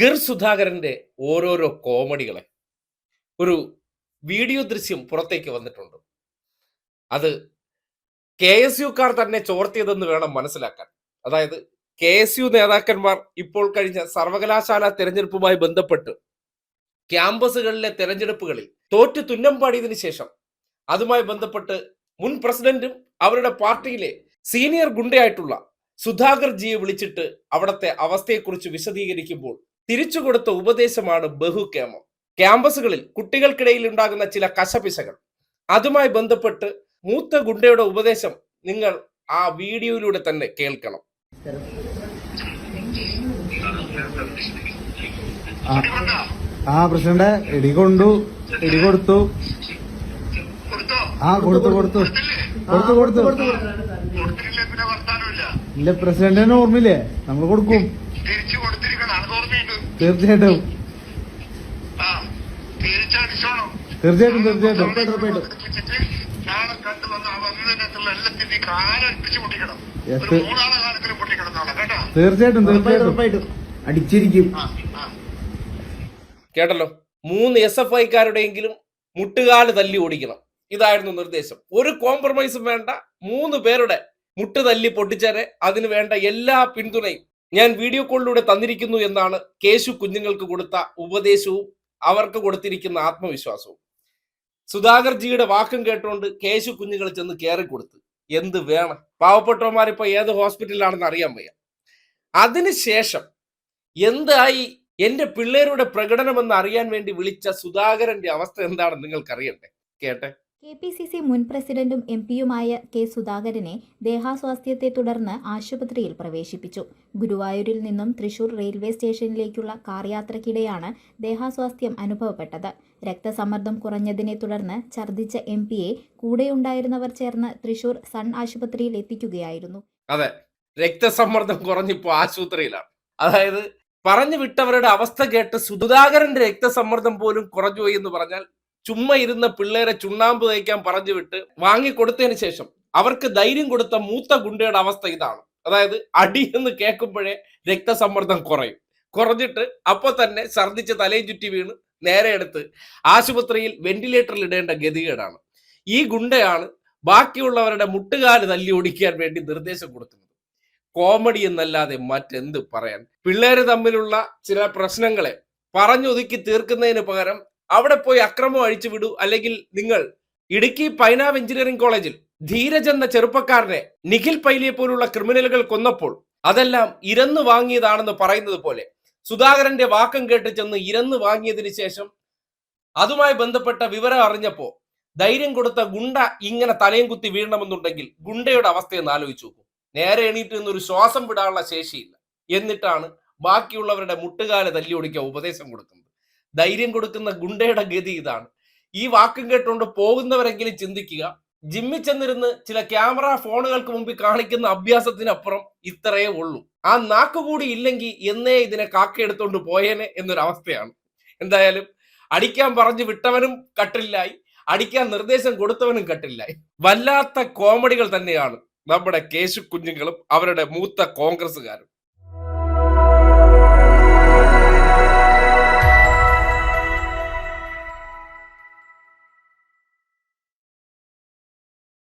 ഗിർ സുധാകരന്റെ ഓരോരോ കോമഡികളെ ഒരു വീഡിയോ ദൃശ്യം പുറത്തേക്ക് വന്നിട്ടുണ്ട്. അത് കെ എസ് യുക്കാർ തന്നെ ചോർത്തിയതെന്ന് വേണം മനസ്സിലാക്കാൻ. അതായത് കെ എസ് യു നേതാക്കന്മാർ ഇപ്പോൾ കഴിഞ്ഞ സർവകലാശാല തെരഞ്ഞെടുപ്പുമായി ബന്ധപ്പെട്ട് ക്യാമ്പസുകളിലെ തെരഞ്ഞെടുപ്പുകളിൽ തോറ്റു തുന്നം പാടിയതിനു ശേഷം അതുമായി ബന്ധപ്പെട്ട് മുൻ പ്രസിഡന്റും അവരുടെ പാർട്ടിയിലെ സീനിയർ ഗുണ്ടയായിട്ടുള്ള സുധാകർ ജിയെ വിളിച്ചിട്ട് അവിടുത്തെ അവസ്ഥയെക്കുറിച്ച് വിശദീകരിക്കുമ്പോൾ തിരിച്ചു കൊടുത്ത ഉപദേശമാണ് ബഹു ക്യാമം ക്യാമ്പസുകളിൽ കുട്ടികൾക്കിടയിൽ ഉണ്ടാകുന്ന ചില കശപിശകൾ. അതുമായി ബന്ധപ്പെട്ട് മൂത്ത ഗുണ്ടയുടെ ഉപദേശം നിങ്ങൾ ആ വീഡിയോയിലൂടെ തന്നെ കേൾക്കണം. ആ, പ്രസിഡന്റ് ഇടി കൊണ്ടു ഇടി കൊടുത്തു. കൊടുത്തോ ആ കൊടുത്തു കൊടുത്തു. കൊടുത്തു കൊടുത്തു. ഇല്ല പ്രസിഡന്റിന് ഓർമ്മയില്ലേ? നമ്മൾ കൊടുക്കും. തിരിച്ചു ഓർമ്മയുണ്ട് തീർച്ചയായിട്ടും. ആ തിരിച്ചടിച്ചോണം തീർച്ചയായിട്ടും തീർച്ചയായിട്ടും. തീർച്ചയായിട്ടും തീർച്ചയായിട്ടും. അടിച്ചിരിക്കും. കേട്ടല്ലോ? മൂന്ന് എസ് എഫ് ഐക്കാരുടെയെങ്കിലും മുട്ടുകാൽ തല്ലി ഓടിക്കണം. ഇതായിരുന്നു നിർദ്ദേശം. ഒരു കോംപ്രമൈസും വേണ്ട. മൂന്ന് പേരുടെ മുട്ട് തല്ലി പൊട്ടിച്ചേരെ. അതിന് വേണ്ട എല്ലാ പിന്തുണയും ഞാൻ വീഡിയോ കോളിലൂടെ തന്നിരിക്കുന്നു എന്നാണ് കേശു കുഞ്ഞുങ്ങൾക്ക് കൊടുത്ത ഉപദേശവും അവർക്ക് കൊടുത്തിരിക്കുന്ന ആത്മവിശ്വാസവും. സുധാകർ ജിയുടെ വാക്കും കേട്ടുകൊണ്ട് കേശു കുഞ്ഞുങ്ങൾ ചെന്ന് കയറി കൊടുത്തു എന്ത് വേണം? പാവപ്പെട്ടവന്മാരിപ്പോ ഏത് ഹോസ്പിറ്റലിലാണെന്ന് അറിയാൻ വയ്യ. അതിനുശേഷം എന്തായി എന്റെ പിള്ളേരുടെ പ്രകടനമെന്ന് അറിയാൻ വേണ്ടി വിളിച്ച സുധാകരന്റെ അവസ്ഥ എന്താണെന്ന് നിങ്ങൾക്കറിയട്ടെ കേട്ടെ. കെ പി സി സി മുൻ പ്രസിഡന്റും എം പിയുമായ കെ സുധാകരനെ ദേഹാസ്വാസ്ഥ്യത്തെ തുടർന്ന് ആശുപത്രിയിൽ പ്രവേശിപ്പിച്ചു. ഗുരുവായൂരിൽ നിന്നും തൃശൂർ റെയിൽവേ സ്റ്റേഷനിലേക്കുള്ള കാർ യാത്രക്കിടെയാണ് ദേഹാസ്വാസ്ഥ്യം അനുഭവപ്പെട്ടത്. രക്തസമ്മർദ്ദം കുറഞ്ഞതിനെ തുടർന്ന് ഛർദ്ദിച്ച എം പിയെ കൂടെയുണ്ടായിരുന്നവർ ചേർന്ന് തൃശൂർ സൺ ആശുപത്രിയിൽ എത്തിക്കുകയായിരുന്നു. അതെ രക്തസമ്മർദ്ദം കുറഞ്ഞിപ്പോ ആശുപത്രിയിലാണ്. അതായത് പറഞ്ഞു വിട്ടവരുടെ അവസ്ഥ കേട്ട് സുധാകരന്റെ രക്തസമ്മർദ്ദം പോലും കുറഞ്ഞുപോയി എന്ന് പറഞ്ഞാൽ ചുമ്മാ ഇരുന്ന പിള്ളേരെ ചുണ്ണാമ്പ് തയ്ക്കാൻ പറഞ്ഞു വിട്ട് വാങ്ങിക്കൊടുത്തതിന് ശേഷം അവർക്ക് ധൈര്യം കൊടുത്ത മൂത്ത ഗുണ്ടയുടെ അവസ്ഥ ഇതാണ്. അതായത് അടി എന്ന് കേൾക്കുമ്പോഴേ രക്തസമ്മർദ്ദം കുറയും. കുറഞ്ഞിട്ട് അപ്പൊ തന്നെ ഛർദ്ദിച്ച് തലയും ചുറ്റി വീണ് നേരെ എടുത്ത് ആശുപത്രിയിൽ വെന്റിലേറ്ററിൽ ഇടേണ്ട ഗതികേടാണ്. ഈ ഗുണ്ടയാണ് ബാക്കിയുള്ളവരുടെ മുട്ടുകാൽ തല്ലി ഓടിക്കാൻ വേണ്ടി നിർദ്ദേശം കൊടുക്കുന്നത്. കോമഡി എന്നല്ലാതെ മറ്റെന്ത് പറയാൻ? പിള്ളേര് തമ്മിലുള്ള ചില പ്രശ്നങ്ങളെ പറഞ്ഞൊതുക്കി തീർക്കുന്നതിന് പകരം അവിടെ പോയി അക്രമം അഴിച്ചു വിടൂ. അല്ലെങ്കിൽ നിങ്ങൾ ഇടുക്കി പൈനാവ് എഞ്ചിനീയറിംഗ് കോളേജിൽ ധീരജ് എന്ന ചെറുപ്പക്കാരനെ നിഖിൽ പൈലിയെ പോലുള്ള ക്രിമിനലുകൾ കൊന്നപ്പോൾ അതെല്ലാം ഇരന്നു വാങ്ങിയതാണെന്ന് പറയുന്നത് പോലെ സുധാകരന്റെ വാക്കം കേട്ട് ചെന്ന് ഇരന്നു വാങ്ങിയതിനു ശേഷം അതുമായി ബന്ധപ്പെട്ട വിവരം അറിഞ്ഞപ്പോ ധൈര്യം കൊടുത്ത ഗുണ്ട ഇങ്ങനെ തലയും കുത്തി വീഴണമെന്നുണ്ടെങ്കിൽ ഗുണ്ടയുടെ അവസ്ഥയെന്ന് ആലോചിച്ചു നോക്കൂ. നേരെ എണീറ്റ് നിന്നൊരു ശ്വാസം വിടാനുള്ള ശേഷിയില്ല. എന്നിട്ടാണ് ബാക്കിയുള്ളവരുടെ മുട്ടുകാല തല്ലി ഒടിക്കാൻ ഉപദേശം കൊടുക്കുന്നത്. ധൈര്യം കൊടുക്കുന്ന ഗുണ്ടയുടെ ഗതി ഇതാണ്. ഈ വാക്കും കേട്ടുകൊണ്ട് പോകുന്നവരെങ്കിലും ചിന്തിക്കുക. ജിമ്മിൽ ചെന്നിരുന്ന് ചില ക്യാമറ ഫോണുകൾക്ക് മുമ്പിൽ കാണിക്കുന്ന അഭ്യാസത്തിനപ്പുറം ഇത്രയേ ഉള്ളൂ. ആ നാക്കുകൂടി ഇല്ലെങ്കിൽ എന്നേ ഇതിനെ കാക്കയെടുത്തോണ്ട് പോയേനെ എന്നൊരു അവസ്ഥയാണ്. എന്തായാലും അടിക്കാൻ പറഞ്ഞു വിട്ടവനും കട്ടില്ലായി. അടിക്കാൻ നിർദ്ദേശം കൊടുത്തവനും കട്ടില്ലായി. വല്ലാത്ത കോമഡികൾ തന്നെയാണ് നമ്മുടെ കേശു കുഞ്ഞുങ്ങളും അവരുടെ മൂത്ത കോൺഗ്രസ്സുകാരും.